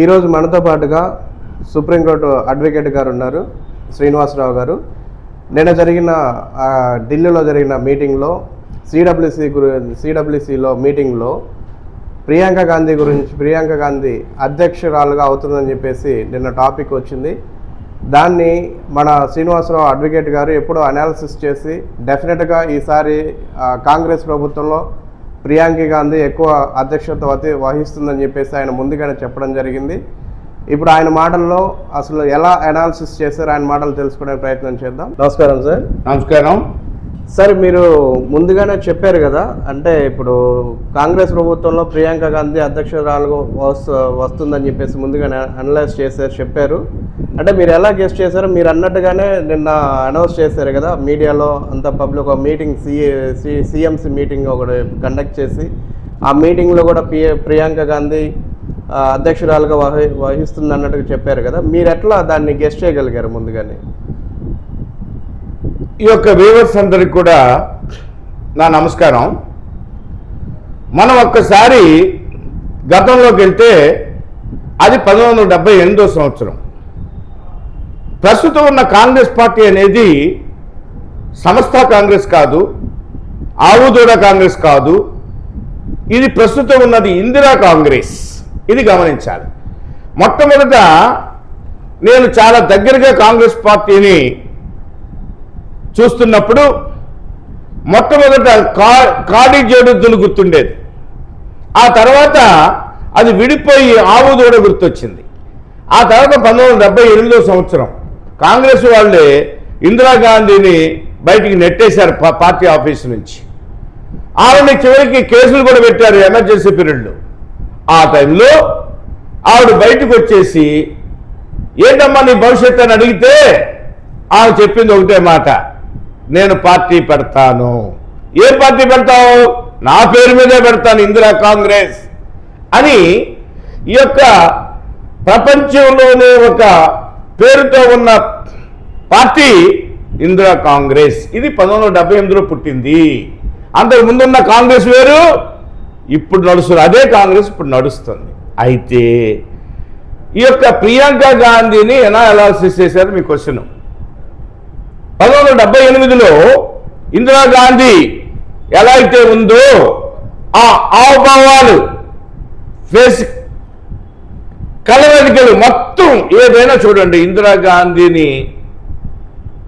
ఈరోజు మనతో పాటుగా సుప్రీంకోర్టు అడ్వకేట్ గారు ఉన్నారు శ్రీనివాసరావు గారు. నిన్న జరిగిన ఢిల్లీలో జరిగిన మీటింగ్లో సిడబ్ల్యూసి గురి సిడబ్ల్యూసిలో మీటింగ్లో ప్రియాంక గాంధీ గురించి ప్రియాంక గాంధీ అధ్యక్షురాలుగా అవుతుందని చెప్పేసి నిన్న టాపిక్ వచ్చింది. దాన్ని మన శ్రీనివాసరావు అడ్వకేట్ గారు ఎప్పుడో అనాలిసిస్ చేసి డెఫినెట్గా ఈసారి కాంగ్రెస్ ప్రభుత్వంలో ప్రియాంక గాంధీ ఎక్కువ అధ్యక్షత వతి వహిస్తుందని చెప్పేసి ఆయన ముందుగానే చెప్పడం జరిగింది. ఇప్పుడు ఆయన మాటల్లో అసలు ఎలా అనాలిసిస్ చేశారు ఆయన మాటలు తెలుసుకునే ప్రయత్నం చేద్దాం. నమస్కారం సార్. నమస్కారం. సార్ మీరు ముందుగానే చెప్పారు కదా అంటే ఇప్పుడు కాంగ్రెస్ ప్రభుత్వంలో ప్రియాంక గాంధీ అధ్యక్షురాలుగా వస్తు వస్తుందని చెప్పేసి ముందుగానే అనలైజ్ చేశారు చెప్పారు. అంటే మీరు ఎలా గెస్ట్ చేశారో మీరు అన్నట్టుగానే నిన్న అనౌన్స్ చేశారు కదా మీడియాలో అంత పబ్లిక్ ఒక మీటింగ్ సిఏ సిఎంసి మీటింగ్ ఒకటి కండక్ట్ చేసి ఆ మీటింగ్లో కూడా పి ప్రియాంక గాంధీ అధ్యక్షురాలుగా వహి వహిస్తుంది అన్నట్టుగా చెప్పారు కదా మీరు ఎట్లా దాన్ని గెస్ట్ చేయగలిగారు ముందుగానే? ఈ యొక్క వ్యూవర్స్ అందరికి కూడా నా నమస్కారం. మనం ఒక్కసారి గతంలోకి వెళ్తే అది పంతొమ్మిది వందల డెబ్బై ఎనిమిదో సంవత్సరం. ప్రస్తుతం ఉన్న కాంగ్రెస్ పార్టీ అనేది సంస్థ కాంగ్రెస్ కాదు ఆవుదూడ కాంగ్రెస్ కాదు. ఇది ప్రస్తుతం ఉన్నది ఇందిరా కాంగ్రెస్. ఇది గమనించాలి. మొట్టమొదట నేను చాలా దగ్గరగా కాంగ్రెస్ పార్టీని చూస్తున్నప్పుడు మొట్టమొదట కా కాడి జడుద్దులు గుర్తుండేది. ఆ తర్వాత అది విడిపోయి ఆవుదూడ గుర్తొచ్చింది. ఆ తర్వాత పంతొమ్మిది డెబ్బై ఎనిమిదో సంవత్సరం కాంగ్రెస్ వాళ్ళే ఇందిరాగాంధీని బయటికి నెట్టేశారు పార్టీ ఆఫీస్ నుంచి. ఆవిడని చివరికి కేసులు కూడా పెట్టారు ఎమర్జెన్సీ పీరియడ్లో. ఆ టైంలో ఆవిడ బయటకు వచ్చేసి ఏంటమ్మా నీ భవిష్యత్తు అని అడిగితే ఆమె చెప్పింది ఒకటే మాట నేను పార్టీ పెడతాను. ఏ పార్టీ పెడతావు? నా పేరు మీదే పెడతాను ఇందిరా కాంగ్రెస్. అని ఈ యొక్క ప్రపంచంలోనే ఒక పేరుతో ఉన్న పార్టీ ఇందిరా కాంగ్రెస్. ఇది పంతొమ్మిది వందల డెబ్బై ఎనిమిదిలో పుట్టింది. అంతకు ముందున్న కాంగ్రెస్ వేరు ఇప్పుడు నడుస్తుంది అదే కాంగ్రెస్ ఇప్పుడు నడుస్తుంది. అయితే ఈ యొక్క ప్రియాంక గాంధీని ఎలా అనాలిసిస్ చేశారు? మీ క్వశ్చన్ పంతొమ్మిది వందల డెబ్బై ఎనిమిదిలో ఇందిరాగాంధీ ఎలా అయితే ఉందో ఆ ఆవభావాలు ఫేస్ కలవడికలు మొత్తం ఏదైనా చూడండి. ఇందిరాగాంధీని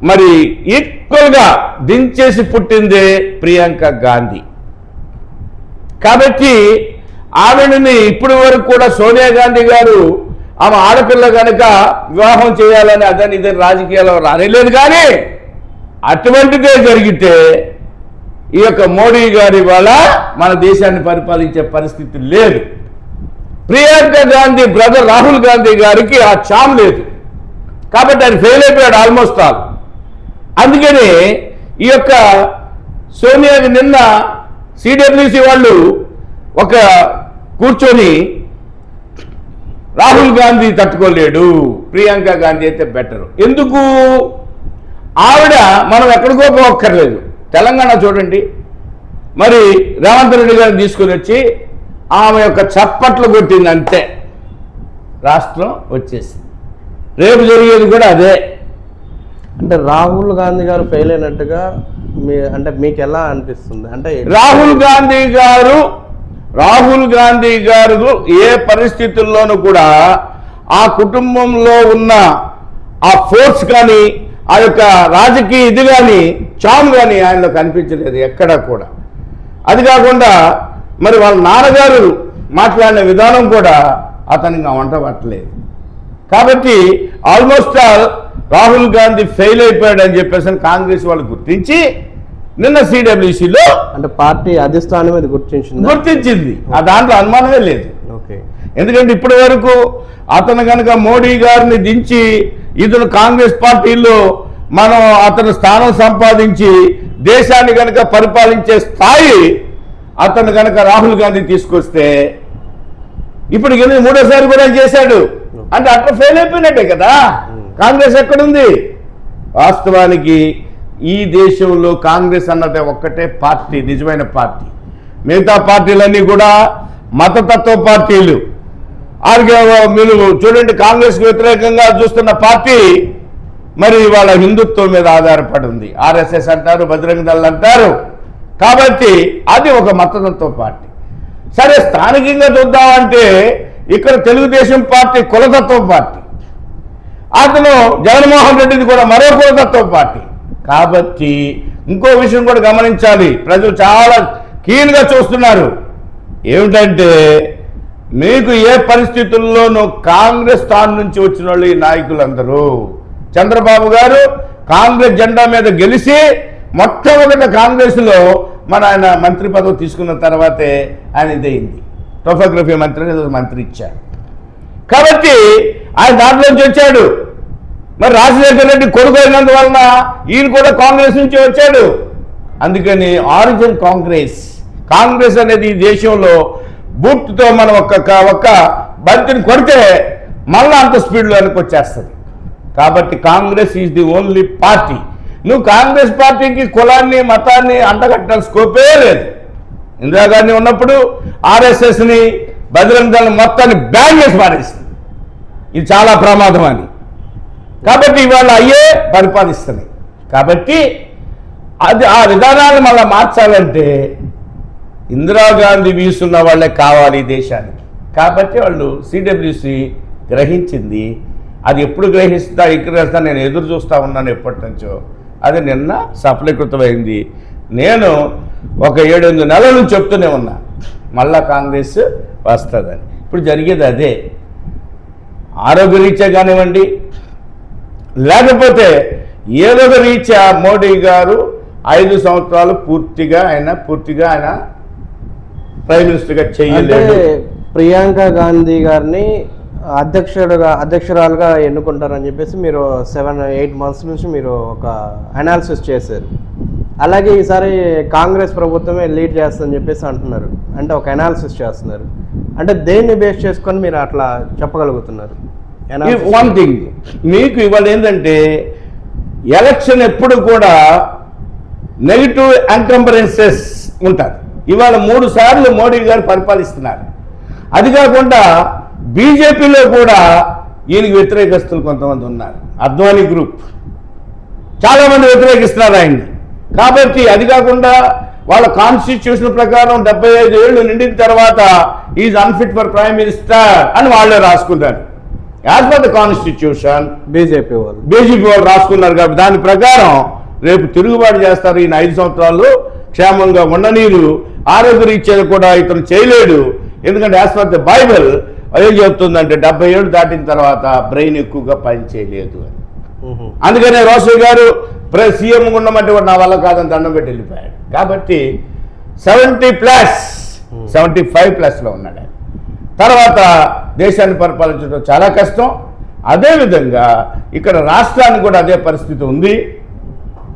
మరి ఈక్వల్గా దించేసి పుట్టిందే ప్రియాంక గాంధీ. కాబట్టి ఆవిడని ఇప్పటి వరకు కూడా సోనియా గాంధీ గారు ఆమె ఆడపిల్ల కనుక వివాహం చేయాలని అదని ఇదని రాజకీయాల్లో రానిలేదు కానీ అటువంటిదే జరిగితే ఈ యొక్క మోడీ గారి వల్ల మన దేశాన్ని పరిపాలించే పరిస్థితి లేదు. ప్రియాంక గాంధీ బ్రదర్ రాహుల్ గాంధీ గారికి ఆ చామ్ లేదు. కాబట్టి ఆయన ఫెయిల్ అయిపోయాడు ఆల్మోస్ట్ ఆల్ అందుకని ఈ యొక్క సోనియాకి నిన్న సిడబ్ల్యూసి వాళ్ళు ఒక కూర్చొని రాహుల్ గాంధీ తట్టుకోలేడు ప్రియాంక గాంధీ అయితే బెటర్ ఎందుకు? ఆవిడ మనం ఎక్కడికో పోక్కర్లేదు. తెలంగాణ చూడండి. మరి రేవంత్ రెడ్డి గారిని తీసుకొని వచ్చి ఆమె యొక్క చప్పట్లు కొట్టింది అంతే రాష్ట్రం వచ్చేసింది. రేపు జరిగేది కూడా అదే. అంటే రాహుల్ గాంధీ గారు ఫెయిల్ అయినట్టుగా మీ అంటే మీకు ఎలా అనిపిస్తుంది? అంటే రాహుల్ గాంధీ గారు రాహుల్ గాంధీ గారు ఏ పరిస్థితుల్లోనూ కూడా ఆ కుటుంబంలో ఉన్న ఆ ఫోర్స్ కానీ ఆ యొక్క రాజకీయ ఇది కానీ చామ్ కానీ ఆయనలో కనిపించలేదు ఎక్కడా కూడా. అది కాకుండా మరి వాళ్ళ నాన్నగారు మాట్లాడిన విధానం కూడా అతనికి వంట పట్టలేదు కాబట్టి almost all Rahul Gandhi fail అయిపోయాడని చెప్పేసి అని కాంగ్రెస్ వాళ్ళు గుర్తించి నిన్న సిడబ్ల్యూసిలో అంటే పార్టీ అధిష్టానం ఇది గుర్తించింది? గుర్తించింది. ఆ దాంట్లో అనుమానమే లేదు. ఓకే. ఎందుకంటే ఇప్పటి వరకు అతను కనుక మోడీ గారిని దించి ఇతను కాంగ్రెస్ పార్టీలో మనం అతను స్థానం సంపాదించి దేశాన్ని కనుక పరిపాలించే స్థాయి అతను కనుక రాహుల్ గాంధీ తీసుకొస్తే ఇప్పుడు మూడోసారి కూడా చేశాడు. అంటే అట్లా ఫెయిల్ అయిపోయినట్టే కదా. కాంగ్రెస్ ఎక్కడుంది? వాస్తవానికి ఈ దేశంలో కాంగ్రెస్ అన్నది ఒక్కటే పార్టీ నిజమైన పార్టీ. మిగతా పార్టీలన్నీ కూడా మతతత్వ పార్టీలు. ఆర్గే మీరు చూడండి కాంగ్రెస్కి వ్యతిరేకంగా చూస్తున్న పార్టీ మరి వాళ్ళ హిందుత్వం మీద ఆధారపడి ఉంది. ఆర్ఎస్ఎస్ అంటారు బజరంగ దళ్ అంటారు. కాబట్టి అది ఒక మతతత్వ పార్టీ. సరే స్థానికంగా చూద్దామంటే ఇక్కడ తెలుగుదేశం పార్టీ కులతత్వ పార్టీ. అతను జగన్మోహన్ రెడ్డిది కూడా మరో కులతత్వ పార్టీ. కాబట్టి ఇంకో విషయం కూడా గమనించాలి. ప్రజలు చాలా కీన్గా చూస్తున్నారు. ఏమిటంటే మీకు ఏ పరిస్థితుల్లోనూ కాంగ్రెస్ స్థానం నుంచి వచ్చిన వాళ్ళు ఈ నాయకులందరూ. చంద్రబాబు గారు కాంగ్రెస్ జెండా మీద గెలిచి మొట్టమొదట కాంగ్రెస్లో మన ఆయన మంత్రి పదవి తీసుకున్న తర్వాతే ఆయన ఇదయింది. టోఫోగ్రఫీ మంత్రి ఏదో మంత్రి ఇచ్చారు. కాబట్టి ఆయన దాంట్లోంచి వచ్చాడు. మరి రాజశేఖర రెడ్డి కొడుకు అయినందువలన ఈయన కూడా కాంగ్రెస్ నుంచి వచ్చాడు. అందుకని ఆరిజిన్ కాంగ్రెస్. కాంగ్రెస్ అనేది ఈ దేశంలో బూట్తో మనం ఒక్క ఒక్క బంతిని కొడితే మళ్ళీ అంత స్పీడ్లో వెనక్కి వచ్చేస్తుంది. కాబట్టి Congress is the only party. నువ్వు కాంగ్రెస్ పార్టీకి కులాన్ని మతాన్ని అంటగట్టిన స్కోపే లేదు. ఇందిరాగాంధీ ఉన్నప్పుడు ఆర్ఎస్ఎస్ని బజరంగ దళం మొత్తాన్ని బ్యాన్ చేసి పారేసింది. ఇది చాలా ప్రమాదం అని కాబట్టి ఇవాళ అయ్యే పరిపాలిస్తున్నాయి కాబట్టి అది ఆ విధానాలు మళ్ళీ మార్చాలంటే ఇందిరాగాంధీ వీసున్న వాళ్ళే కావాలి దేశానికి. కాబట్టి వాళ్ళు సిడబ్ల్యూసి గ్రహించింది. అది ఎప్పుడు గ్రహిస్తా ఇక్కడ నేను ఎదురు చూస్తూ ఉన్నాను ఎప్పటి నుంచో అది నిన్న సఫలీకృతమైంది. నేను ఒక ఏడెనిమిది నెలల నుంచి చెప్తూనే ఉన్నా. మళ్ళా కాంగ్రెస్ వస్తుందని. ఇప్పుడు జరిగేది అదే. ఆరోగ్యరీత్యా కానివ్వండి లేకపోతే ఏదో ఒక రీత్యా మోడీ గారు ఐదు సంవత్సరాలు పూర్తిగా ఆయన పూర్తిగా ఆయన ప్రైమ్ మినిస్టర్గా చేయలేదు. ప్రియాంక గాంధీ గారిని అధ్యక్షుడుగా అధ్యక్షురాలుగా ఎన్నుకుంటారని చెప్పేసి మీరు సెవెన్ ఎయిట్ మంత్స్ నుంచి మీరు ఒక అనాలిసిస్ చేశారు. అలాగే ఈసారి కాంగ్రెస్ ప్రభుత్వమే లీడ్ చేస్తుందని చెప్పేసి అంటున్నారు. అంటే ఒక అనాలిసిస్ చేస్తున్నారు. అంటే దేన్ని బేస్ చేసుకొని మీరు అట్లా చెప్పగలుగుతున్నారు. వన్ థింగ్ మీకు ఇవాళ ఏంటంటే ఎలక్షన్ ఎప్పుడు కూడా నెగిటివ్ ఎంకంపరెన్సెస్ ఉంటుంది ఇవాళ మూడు సార్లు మోడీ గారు పరిపాలిస్తున్నారు. అది కాకుండా బీజేపీలో కూడా ఈయనకి వ్యతిరేకస్తులు కొంతమంది ఉన్నారు. అద్వానీ గ్రూప్ చాలా మంది వ్యతిరేకిస్తున్నారు ఆయన్ని. కాబట్టి అది కాకుండా వాళ్ళ కాన్స్టిట్యూషన్ ప్రకారం డెబ్బై ఐదు ఏళ్ళు నిండిన తర్వాత is unfit for prime minister అని వాళ్ళే రాసుకుంటారు as per the constitution BJP వాళ్ళు. బీజేపీ వాళ్ళు రాసుకున్నారు కాబట్టి దాని ప్రకారం రేపు తిరుగుబాటు చేస్తారు ఈయన ఐదు సంవత్సరాలు క్షేమంగా ఉండనీరు. ఆరోగ్య రీత్యా కూడా ఇతను చేయలేడు. ఎందుకంటే యాజ్ పర్ ద బైబిల్ ఏం చెప్తుందంటే డెబ్బై ఏళ్ళు దాటిన తర్వాత బ్రెయిన్ ఎక్కువగా పని చేయలేదు అని. అందుకనే రోసయ్య గారు ప్ర సీఎం ఉండమంటే నా వల్ల కాదని దండం పెట్టి వెళ్ళిపోయాడు. కాబట్టి సెవెంటీ ప్లస్ సెవెంటీ ఫైవ్ ప్లస్లో ఉన్నాడు ఆయన. తర్వాత దేశాన్ని పరిపాలించడం చాలా కష్టం. అదేవిధంగా ఇక్కడ రాష్ట్రానికి కూడా అదే పరిస్థితి ఉంది.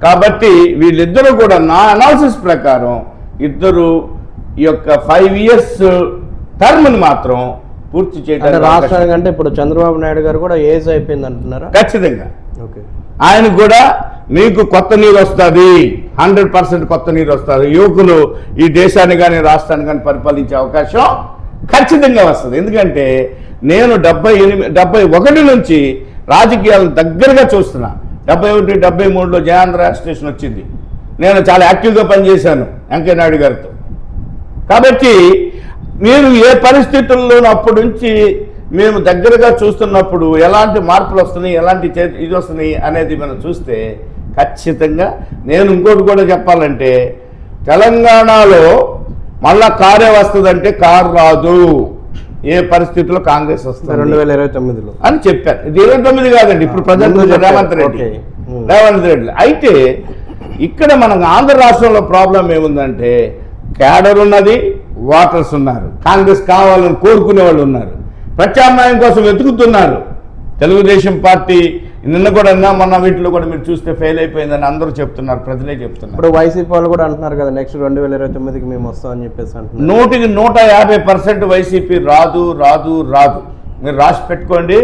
కాబట్టి వీళ్ళిద్దరూ కూడా నా అనాలిసిస్ ప్రకారం ఇద్దరు ఈ యొక్క ఫైవ్ ఇయర్స్ టర్మ్ని మాత్రం పూర్తి చేయడానికి అవకాశం- రాష్ట్రానికి అంటే ఇప్పుడు చంద్రబాబు నాయుడు గారు కూడా ఏజ్ అయిపోయింది అంటున్నారా ఖచ్చితంగా. ఓకే. ఆయనకు కూడా మీకు కొత్త నీరు వస్తుంది. హండ్రెడ్ పర్సెంట్ కొత్త నీరు వస్తుంది. యువకులు ఈ దేశాన్ని కానీ రాష్ట్రాన్ని కానీ పరిపాలించే అవకాశం ఖచ్చితంగా వస్తుంది. ఎందుకంటే నేను డెబ్బై ఎనిమిది డెబ్బై ఒకటి నుంచి రాజకీయాలను దగ్గరగా చూస్తున్నా. డెబ్బై ఒకటి డెబ్బై మూడులో జయాంధ్ర స్టేషన్ వచ్చింది. నేను చాలా యాక్టివ్గా పనిచేశాను వెంకయ్య నాయుడు గారితో. కాబట్టి మీరు ఏ పరిస్థితుల్లోనూ అప్పటి నుంచి మేము దగ్గరగా చూస్తున్నప్పుడు ఎలాంటి మార్పులు వస్తున్నాయి ఎలాంటి చే- ఇది వస్తున్నాయి అనేది మనం చూస్తే ఖచ్చితంగా నేను ఇంకోటి కూడా చెప్పాలంటే తెలంగాణలో మళ్ళా కారే వస్తుందంటే కారు రాదు. ఏ పరిస్థితుల్లో కాంగ్రెస్ రెండు వస్తుంది? వేల ఇరవై తొమ్మిదిలో. అని చెప్పారు. ఇది ఇరవై తొమ్మిది కాదండి ఇప్పుడు ప్రజెంట్. రేవంత్ రెడ్డి. రేవంత్ రెడ్డి. అయితే ఇక్కడ మనకు ఆంధ్ర రాష్ట్రంలో ప్రాబ్లం ఏముందంటే క్యాడర్ ఉన్నది ఓటర్స్ ఉన్నారు. కాంగ్రెస్ కావాలని కోరుకునే వాళ్ళు ఉన్నారు. ప్రత్యామ్నాయం కోసం వెతుకుతున్నారు. తెలుగుదేశం పార్టీ నిన్న కూడా మొన్న వీటిలో కూడా మీరు చూస్తే ఫెయిల్ అయిపోయిందని అందరూ చెప్తున్నారు ప్రజలే చెప్తున్నారు. ఇప్పుడు వైసీపీ వాళ్ళు కూడా అంటున్నారు కదా నెక్స్ట్ రెండు వేల ఇరవై తొమ్మిదికి మేము వస్తామని చెప్పేసి అంటున్నారు. నూటికి నూట యాభై పర్సెంట్ వైసీపీ రాదు రాదు రాదు. మీరు రాసి పెట్టుకోండి.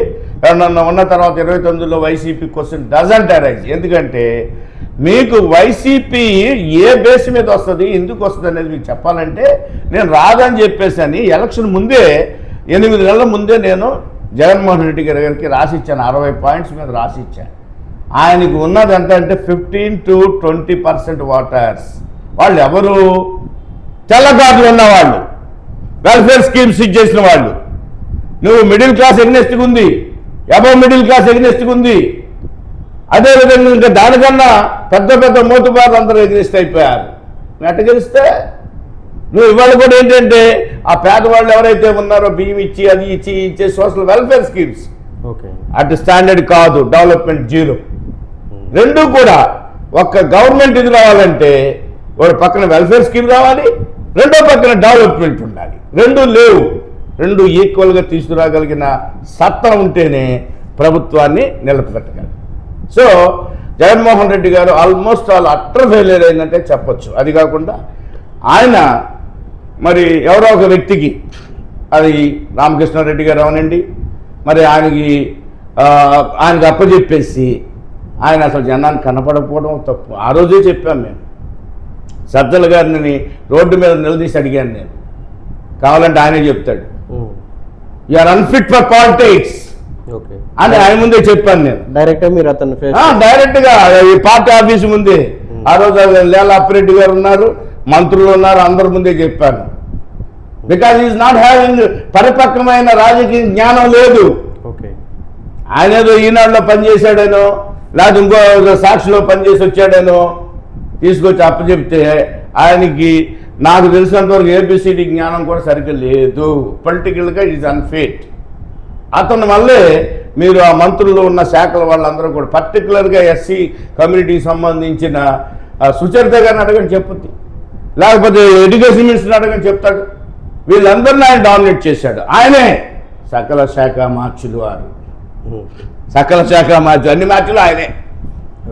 ఎవరన్నా ఉన్న తర్వాత ఇరవై తొమ్మిదిలో వైసీపీ క్వశ్చన్ డజంట్ అరైజ్ ఎందుకంటే మీకు వైసీపీ ఏ బేస్ మీద వస్తుంది ఎందుకు వస్తుంది అనేది మీకు చెప్పాలంటే నేను రాదని చెప్పేసి అని ఎలక్షన్ ముందే ఎనిమిది నెలల ముందే నేను జగన్మోహన్ రెడ్డి గారి గారికి రాసిచ్చాను అరవై పాయింట్స్ మీద రాసి ఇచ్చాను ఆయనకు ఉన్నది ఎంత అంటే fifteen to twenty percent voters. వాళ్ళు ఎవరు? తెల్లగారులు ఉన్నవాళ్ళు. వెల్ఫేర్ స్కీమ్స్ ఇచ్చేసిన వాళ్ళు. నువ్వు మిడిల్ క్లాస్ ఎగ్నెస్ట్గా ఉంది. అబవ్ మిడిల్ క్లాస్ ఎగ్నెస్ట్గా ఉంది. అదేవిధంగా ఇంకా దానికన్నా పెద్ద పెద్ద మూతబారులు అందరూ ఎగ్నెస్ట్ అయిపోయారు. నువ్వు ఎట్ట గెలిస్తే నువ్వు ఇవాళ కూడా ఏంటంటే ఆ పేదవాళ్ళు ఎవరైతే ఉన్నారో బియ్యం ఇచ్చి అది ఇచ్చి ఇచ్చే సోషల్ వెల్ఫేర్ స్కీమ్స్ ఓకే. అటు స్టాండర్డ్ కాదు డెవలప్మెంట్ జీరో రెండు కూడా ఒక్క గవర్నమెంట్ ఇది రావాలంటే ఒక పక్కన వెల్ఫేర్ స్కీమ్ రావాలి రెండో పక్కన డెవలప్మెంట్ ఉండాలి. రెండు లేవు. రెండు ఈక్వల్గా తీసుకురాగలిగిన సత్తా ఉంటేనే ప్రభుత్వాన్ని నిలబెట్టగలరు సో జగన్మోహన్ రెడ్డి గారు ఆల్మోస్ట్ ఆల్ అట్టర్ ఫెయిలియర్ అయిందంటే చెప్పొచ్చు. అది కాకుండా ఆయన మరి ఎవరో ఒక వ్యక్తికి అది రామకృష్ణారెడ్డి గారు అవనండి. మరి ఆయనకి ఆయనకి అప్పచెప్పేసి ఆయన అసలు జనాన్ని కనపడకపోవడం తప్పు. ఆ రోజే చెప్పాం మేము. సజ్జల గారిని రోడ్డు మీద నిలదీసి అడిగాను నేను. కావాలంటే ఆయనే చెప్తాడు. Are unfit for politics okay. అని ఆయన ముందే చెప్పాను నేను. డైరెక్ట్ మీరు అతను డైరెక్ట్గా ఈ పార్టీ ఆఫీస్ ముందే. ఆ రోజు లేల అప్పిరెడ్డి గారు ఉన్నారు. మంత్రులు ఉన్నారు అందరి ముందే చెప్పాను. బికాజ్ ఈజ్ నాట్ హ్యావింగ్ పరిపక్వమైన రాజకీయ జ్ఞానం లేదు. ఓకే. ఆయన ఏదో ఈనాడులో పనిచేశాడేనో లేకపోతే ఇంకో సాక్షిలో పనిచేసి వచ్చాడేనో తీసుకొచ్చి అప్పచెప్తే ఆయనకి నాకు తెలిసినంతవరకు ఏబిసిడి జ్ఞానం కూడా సరిగ్గా లేదు. పొలిటికల్గా ఈజ్ అన్ఫిట్ అతని వల్లే మీరు ఆ మంత్రులు ఉన్న శాఖల వాళ్ళందరూ కూడా పర్టికులర్గా ఎస్సీ కమ్యూనిటీకి సంబంధించిన సుచరిత గారిని అడగని చెప్పుద్ది. లేకపోతే ఎడ్యుకేషన్ మినిస్టర్ని అడగని చెప్తాడు. వీళ్ళందరినీ ఆయన డామినేట్ చేశాడు. ఆయనే సకల శాఖ మార్చులు వారు. సకల శాఖ మార్చు అన్ని మ్యాచ్లు ఆయనే.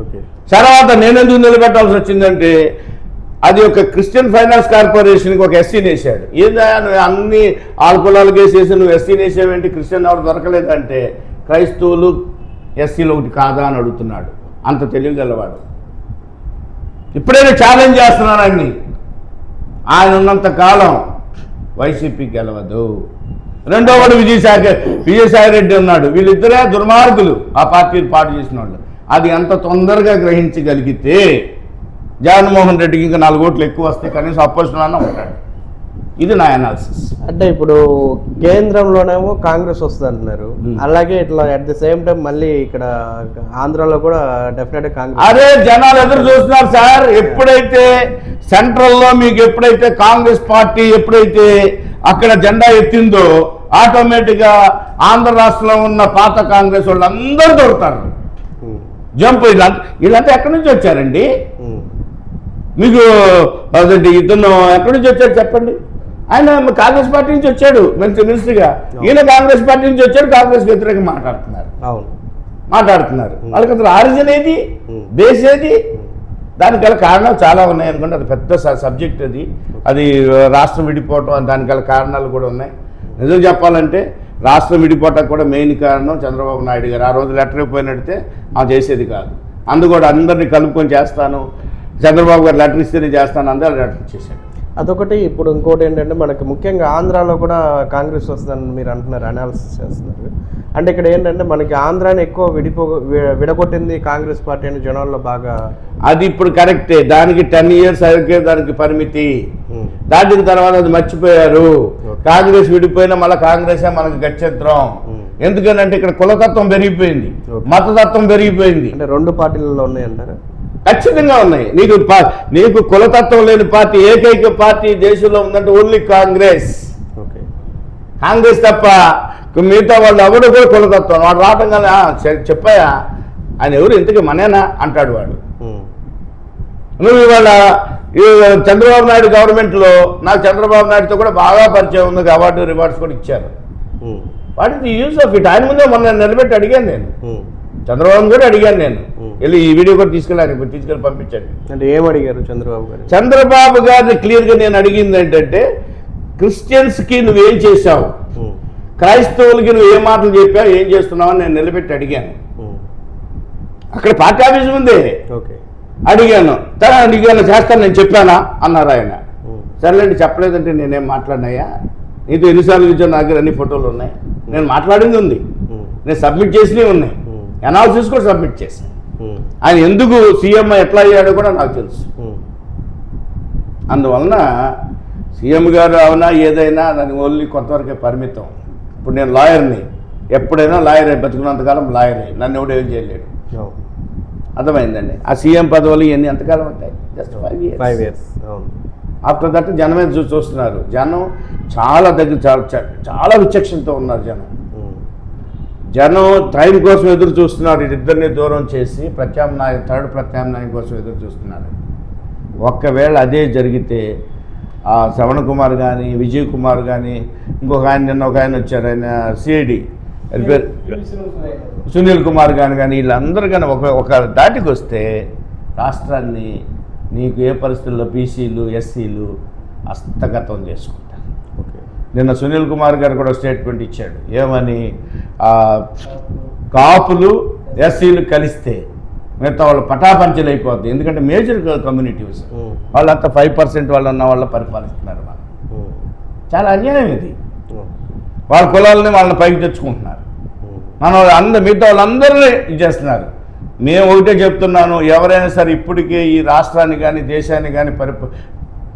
ఓకే. తర్వాత నేనెందుకు నిలబెట్టాల్సి వచ్చిందంటే అది ఒక క్రిస్టియన్ ఫైనాన్స్ కార్పొరేషన్కి ఒక ఎస్సీని వేసాడు ఏందా నువ్వు అన్ని ఆల్కహాల్కి వేసేసి నువ్వు ఎస్సీని వేసేవేంటి క్రిస్టియన్ ఎవరు దొరకలేదంటే క్రైస్తవులు ఎస్సీలు ఒకటి కాదా అని అడుగుతున్నాడు. అంత తెలియగలవాడు ఇప్పుడైనా ఛాలెంజ్ చేస్తున్నానండి ఆయన ఉన్నంత కాలం వైసీపీ గెలవదు. రెండో వాడు విజయసాయి విజయసాయి రెడ్డి ఉన్నాడు వీళ్ళిద్దరే దుర్మార్గులు. ఆ పార్టీని పాటు చేసిన వాళ్ళు. అది ఎంత తొందరగా గ్రహించగలిగితే జగన్మోహన్ రెడ్డికి ఇంకా నాలుగు ఓట్లు ఎక్కువ వస్తాయి. కనీసం అపోజిషన్ అన్న ఉంటాడు. ఇది నా అనాలిసిస్ అంటే ఇప్పుడు కేంద్రంలోనేమో కాంగ్రెస్ వస్తుంది అంటున్నారు. అలాగే ఇట్లా అట్ ది సేమ్ టైం మళ్ళీ ఇక్కడ ఆంధ్రాలో కూడా డెఫినెట్ కాంగ్రెస్ అదే జనాలు ఎదురు చూస్తున్నారు సార్. ఎప్పుడైతే సెంట్రల్లో మీకు ఎప్పుడైతే కాంగ్రెస్ పార్టీ ఎప్పుడైతే అక్కడ జెండా ఎత్తిందో ఆటోమేటిక్గా ఆంధ్ర రాష్ట్రంలో ఉన్న పాత కాంగ్రెస్ వాళ్ళు అందరూ దొరుకుతారు. జంప్ వీళ్ళంతా వీళ్ళంతా ఎక్కడి నుంచి వచ్చారండి. మీకు అదండి ఇతను ఎక్కడి నుంచి వచ్చాడు చెప్పండి? ఆయన కాంగ్రెస్ పార్టీ నుంచి వచ్చాడు మంచి మినిస్టర్గా ఈయన కాంగ్రెస్ పార్టీ నుంచి వచ్చాడు కాంగ్రెస్ వ్యతిరేకంగా మాట్లాడుతున్నారు. అవును. మాట్లాడుతున్నారు. వాళ్ళకి అసలు ఆరిజిన్ ఏది. బేస్ ఏది? దానికి గల కారణాలు చాలా ఉన్నాయి అనుకోండి అది పెద్ద సబ్జెక్ట్ అది. అది రాష్ట్రం విడిపోవటం దానికి గల కారణాలు కూడా ఉన్నాయి. నిజం చెప్పాలంటే రాష్ట్రం విడిపోవటానికి కూడా మెయిన్ కారణం చంద్రబాబు నాయుడు గారు. ఆ రోజు లెటర్ ఇవ్వనడితే ఆ చేసేది కాదు. అందు కూడా అందరినీ కలుపుకొని చేస్తాను. చంద్రబాబు గారు లెటర్ ఇస్తేనే చేస్తాను అందరూ లెటర్ ఇచ్చేసాడు అదొకటి. ఇప్పుడు ఇంకోటి ఏంటంటే మనకి ముఖ్యంగా ఆంధ్రాలో కూడా కాంగ్రెస్ వస్తుందని మీరు అంటున్నారు అనాలిసిస్ చేస్తున్నారు. అంటే ఇక్కడ ఏంటంటే మనకి ఆంధ్రాని ఎక్కువ విడిపో విడగొట్టింది కాంగ్రెస్ పార్టీ అని జనాల్లో బాగా అది ఇప్పుడు కరెక్టే. దానికి టెన్ ఇయర్స్ అయితే దానికి పరిమితి. దాటిన తర్వాత అది మర్చిపోయారు. కాంగ్రెస్ విడిపోయినా మళ్ళీ కాంగ్రెసే మనకు గచ్చత్రం. ఎందుకనంటే ఇక్కడ కులతత్వం పెరిగిపోయింది. మతతత్వం పెరిగిపోయింది. అంటే రెండు పార్టీలలో ఉన్నాయంటారా? ఖచ్చితంగా ఉన్నాయి. నీకు నీకు కులతత్వం లేని పార్టీ ఏకైక పార్టీ దేశంలో ఉందంటే ఓన్లీ కాంగ్రెస్. ఓకే. కాంగ్రెస్ తప్ప మిగతా వాళ్ళు ఎవరు కూడా కులతత్వం. వాడు రావటం కానీ "ఆ, చె- చెప్పాయా? ఆయన ఎవరు ఇంతకీ మనేనా? అంటాడు వాడు. నువ్వు ఇవాళ చంద్రబాబు నాయుడు గవర్నమెంట్లో నాకు చంద్రబాబు నాయుడుతో కూడా బాగా పరిచయం ఉంది అవార్డు రివార్డ్స్ కూడా ఇచ్చారు. What is use of it. ఆయన ముందే మొన్న నిలబెట్టి అడిగాను నేను. చంద్రబాబు కూడా అడిగాను నేను. వెళ్ళి ఈ వీడియో కూడా తీసుకెళ్ళాను ఇప్పుడు తీసుకెళ్ళి పంపించండి. అంటే ఏం అడిగారు చంద్రబాబు గారు? చంద్రబాబు గారిని క్లియర్గా నేను అడిగింది ఏంటంటే క్రిస్టియన్స్కి నువ్వేం చేశావు. క్రైస్తవులకి నువ్వు ఏ మాటలు చెప్పావు ఏం చేస్తున్నావు అని నేను నిలబెట్టి అడిగాను. అక్కడ పార్టీ ఆఫీస్ ముందే ఓకే. అడిగాను. తన అడిగాను చేస్తాను నేను చెప్పానా? అన్నారు ఆయన. సర్లేండి చెప్పలేదంటే నేనేం మాట్లాడినాయా? నీతో ఎన్నిసార్లు కూర్చొని నా దగ్గర అన్ని ఫోటోలు ఉన్నాయి. నేను మాట్లాడింది ఉంది. నేను సబ్మిట్ చేసినవి ఉన్నాయి. అనాలిసిస్ కూడా సబ్మిట్ చేశాను ఆయన ఎందుకు సీఎం ఎట్లా అయ్యాడో కూడా నాకు తెలుసు. అందువలన సీఎం గారు అవునా ఏదైనా దాని ఓన్లీ కొంతవరకే పరిమితం. ఇప్పుడు నేను లాయర్ని. ఎప్పుడైనా లాయరే బతుకున్నంతకాలం లాయరే. నన్ను ఎవడు ఏం చేయలేడు. అర్థమైందండి. ఆ సీఎం పదవులు ఇవన్నీ ఎంతకాలం ఉంటాయి? Just five years. Five years after that జనమే చూస్తున్నారు జనం చాలా దగ్గర చాలా చాలా విచక్షణతో ఉన్నారు జనం. జనం టైం కోసం ఎదురు చూస్తున్నారు. వీళ్ళిద్దరిని దూరం చేసి ప్రత్యామ్నాయం థర్డ్ ప్రత్యామ్నాయం కోసం ఎదురు చూస్తున్నారు. ఒక్కవేళ అదే జరిగితే ఆ శ్రవణ్ కుమార్ కానీ విజయ్ కుమార్ కానీ ఇంకొక ఆయన నిన్న ఒక ఆయన వచ్చారు. ఆయన సిఐడి సునీల్ కుమార్ కానీ కానీ వీళ్ళందరూ కానీ ఒక ఒక దాటికి వస్తే రాష్ట్రాన్ని నీకు ఏ పరిస్థితుల్లో బీసీలు ఎస్సీలు హస్తగతం చేసుకుంటారు నిన్న సునీల్ కుమార్ గారు కూడా స్టేట్మెంట్ ఇచ్చాడు. ఏమని? కాపులు ఎస్సీలు కలిస్తే మిగతా వాళ్ళు పటాపంచలు అయిపోద్ది. ఎందుకంటే మేజర్ కమ్యూనిటీస్ వాళ్ళంతా ఫైవ్ పర్సెంట్ వాళ్ళు ఉన్న వాళ్ళ పరిపాలిస్తున్నారు వాళ్ళు. ఉమ్, చాలా అన్యాయం ఇది. వాళ్ళ కులాలని వాళ్ళని పైకి తెచ్చుకుంటున్నారు. మన అందరు మిగతా వాళ్ళందరినీ ఇది చేస్తున్నారు. మేము ఒకటే చెప్తున్నాను ఎవరైనా సరే ఇప్పటికే ఈ రాష్ట్రాన్ని కానీ దేశాన్ని కానీ పరిప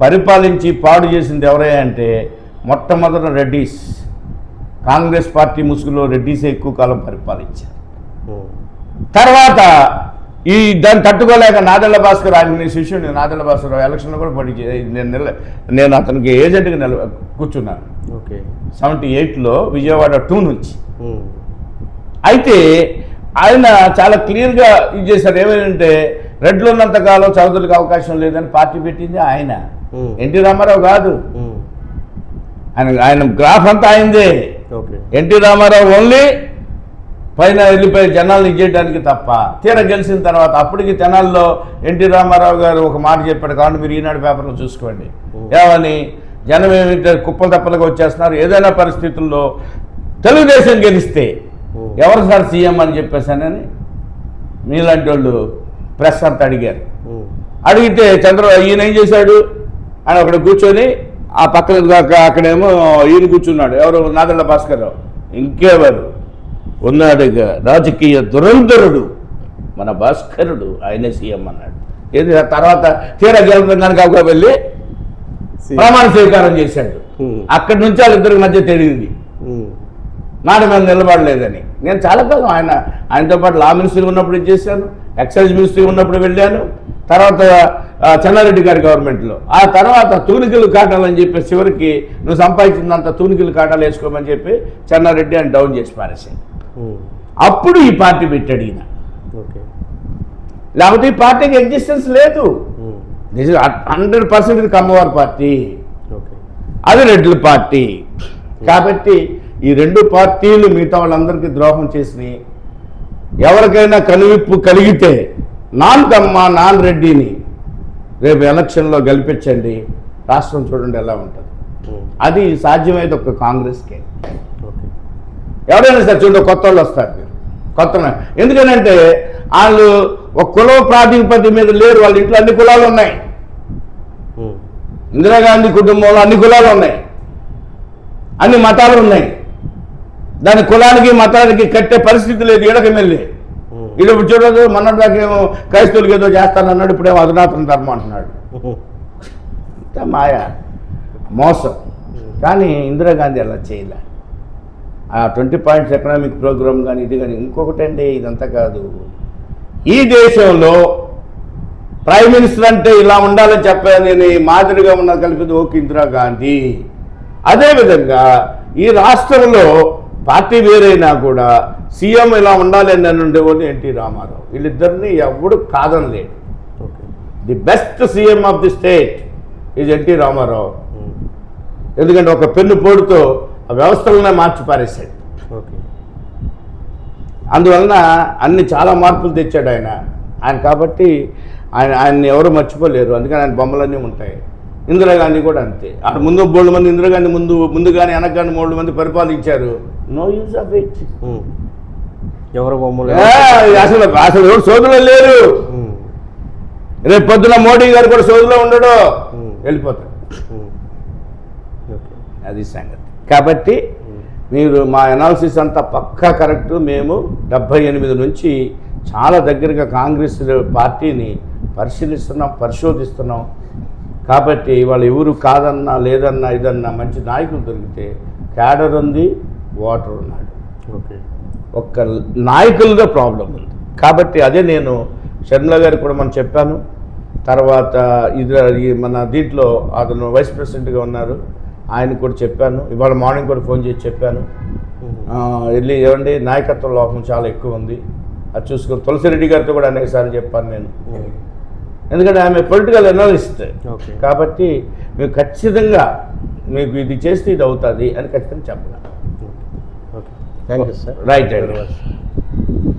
పరిపాలించి పాడు చేసింది ఎవరైనా అంటే మొట్టమొదట రెడ్డీస్. కాంగ్రెస్ పార్టీ ముసుగులో రెడ్డీసే ఎక్కువ కాలం పరిపాలించారు. తర్వాత ఈ దాన్ని తట్టుకోలేక నాదెళ్ళ భాస్కర్ ఆయన నీ శిష్యుడు నాదెళ్ళ భాస్కర్ ఎలక్షన్లో కూడా పోటీ చే- నేను నిల నేను అతనికి ఏజెంట్గా నిల కూర్చున్నాను. ఓకే. సెవెంటీ ఎయిట్లో విజయవాడ టూ నుంచి. అయితే ఆయన చాలా క్లియర్గా ఇది చేశారు. ఏమైందంటే రెడ్లు ఉన్నంత కాలం చౌదరికి అవకాశం లేదని పార్టీ పెట్టింది ఆయన. ఎన్టీ రామారావు కాదు. ఆయన ఆయన గ్రాఫ్ అంతా ఆయనదే ఓకే. ఎన్టీ రామారావు ఓన్లీ పైన వెళ్ళిపోయి జనాలను ఇచ్చేయడానికి తప్ప తీర గెలిచిన తర్వాత అప్పటికి జనాల్లో ఎన్టీ రామారావు గారు ఒక మాట చెప్పాడు కాబట్టి మీరు ఈనాడు పేపర్లో చూసుకోండి. ఏమని? జనం ఏమిటంటే కుప్పలు తప్పలుగా వచ్చేస్తున్నారు. ఏదైనా పరిస్థితుల్లో తెలుగుదేశం గెలిస్తే ఎవరు సార్ సీఎం అని చెప్పేసానని మీలాంటి వాళ్ళు ప్రెస్ అంతా అడిగారు. అడిగితే చంద్ర ఈయన ఏం చేశాడు? ఆయన అక్కడ కూర్చొని ఆ పక్కన అక్కడేమో ఈయన కూర్చున్నాడు. ఎవరు? నాదెళ్ళ భాస్కర్ రావు. ఇంకెవరు? ఉన్నాడుగా. రాజకీయ దురంధరుడు. మన భాస్కరుడు. ఆయనే సీఎం అన్నాడు. ఏది? తర్వాత తీరా గెలవడం కనుక వెళ్ళి ప్రమాణ స్వీకారం చేశాడు. అక్కడి నుంచి వాళ్ళిద్దరికి మధ్య తెలియదు మాట మీద నిలబడలేదని. నేను చాలా కాలం ఆయన ఆయనతో పాటు లా మినిస్ట్రీ ఉన్నప్పుడు చేశాను ఎక్సైజ్ మినిస్ట్రీ ఉన్నప్పుడు వెళ్ళాను. తర్వాత చెన్నారెడ్డి గారి గవర్నమెంట్లో. ఆ తర్వాత తూనికలు కాటాలు అని చెప్పి చివరికి నువ్వు సంపాదించినంత తూనికలు కాటాలు వేసుకోమని చెప్పి చెన్నారెడ్డి ఆయన డౌన్ చేసి పారేసాయి అప్పుడు ఈ పార్టీ పెట్టాడు ఓకే. లేకపోతే ఈ పార్టీకి ఎగ్జిస్టెన్స్ లేదు. హండ్రెడ్ పర్సెంట్ ఇది కమ్మవారి పార్టీ. ఓకే. అది రెడ్ల పార్టీ. కాబట్టి ఈ రెండు పార్టీలు మిగతా వాళ్ళందరికీ ద్రోహం చేసినాయి ఎవరికైనా కనువిప్పు కలిగితే నాన్ కమ్మ నాన్ రెడ్డిని రేపు ఎలక్షన్లో గెలిపించండి రాష్ట్రం చూడండి ఎలా ఉంటుంది. అది సాధ్యమైతే ఒక కాంగ్రెస్కే. ఓకే ఎవరైనా సరే చూడండి కొత్త వాళ్ళు వస్తారు మీరు. కొత్త ఎందుకనంటే వాళ్ళు ఒక కుల ప్రాతిపత్తి మీద లేరు వాళ్ళ ఇంట్లో అన్ని కులాలు ఉన్నాయి. ఇందిరాగాంధీ కుటుంబంలో అన్ని కులాలు ఉన్నాయి. అన్ని మతాలు ఉన్నాయి. దాని కులానికి మతానికి కట్టే పరిస్థితి లేదు ఈడకి వెళ్ళి ఇప్పుడు చూడదు మొన్నటిదాకేమో క్రైస్తవులకి ఏదో చేస్తానన్నాడు ఇప్పుడేమో అధునాతన ధర్మం అంటున్నాడు. ఇంత మాయ మోసం. కానీ ఇందిరాగాంధీ అలా చేయలే. ఆ ట్వంటీ పాయింట్స్ ఎకనామిక్ ప్రోగ్రామ్ కానీ ఇది కానీ ఇంకొకటి అండి ఇదంతా కాదు. ఈ దేశంలో ప్రైమ్ మినిస్టర్ అంటే ఇలా ఉండాలని చెప్పని మాదిరిగా ఉన్న కలిపింది ఓకే ఇందిరాగాంధీ. అదేవిధంగా ఈ రాష్ట్రంలో పార్టీ వేరైనా కూడా సీఎం ఇలా ఉండాలి అని ఉండేవాళ్ళు ఎన్టీ రామారావు. వీళ్ళిద్దరిని ఎవడు కాదనలేడు. Okay. The best CM of the state is NT Rama Rao. ఎందుకంటే ఒక పెన్ను పోడుతో ఆ వ్యవస్థలనే మార్చి పారేశాడు. ఓకే. అందువలన అన్ని చాలా మార్పులు తెచ్చాడు ఆయన. ఆయన కాబట్టి ఆయన ఆయన్ని ఎవరు మర్చిపోలేరు. అందుకని ఆయన బొమ్మలన్నీ ఉంటాయి. ఇందిరాగాంధీ కూడా అంతే. అక్కడ ముందు బోల్డ్ మంది ఇందిరాగాంధీ ముందు ముందు కానీ వెనక కానీ మూడు మంది పరిపాలించారు. No use of it. ఎవరు బొమ్మలు అసలు అసలు ఎవరు సోదరులు లేరు. రేపు పొద్దున మోడీ గారు కూడా సోదరులో ఉండడు. వెళ్ళిపోతాడు. అది సంగతి. కాబట్టి మీరు మా అనాలిసిస్ అంతా పక్కా కరెక్ట్. మేము డెబ్భై ఎనిమిది నుంచి చాలా దగ్గరగా కాంగ్రెస్ పార్టీని పరిశీలిస్తున్నాం పరిశోధిస్తున్నాం. కాబట్టి వాళ్ళు ఎవరు కాదన్నా లేదన్నా ఇదన్నా మంచి నాయకులు దొరికితే క్యాడర్ ఉంది ఓటర్ ఉన్నాడు. ఓకే. ఒక్క నాయకులతో ప్రాబ్లం ఉంది. కాబట్టి అదే నేను షర్మిల గారికి కూడా మనం చెప్పాను. తర్వాత ఇది మన దీంట్లో అతను వైస్ ప్రెసిడెంట్గా ఉన్నారు. ఆయన కూడా చెప్పాను. ఇవాళ మార్నింగ్ కూడా ఫోన్ చేసి చెప్పాను. వెళ్ళి ఏమండి? నాయకత్వ లోపం చాలా ఎక్కువ ఉంది. అది చూసుకొని తులసిరెడ్డి గారితో కూడా అనేకసార్లు చెప్పాను నేను. ఎందుకంటే ఆమె పొలిటికల్ అనలిస్ట్ ఓకే. కాబట్టి మేము ఖచ్చితంగా మీకు ఇది చేస్తే ఇది అవుతుంది అని ఖచ్చితంగా చెప్పగలం. Thank you, sir. Right, right.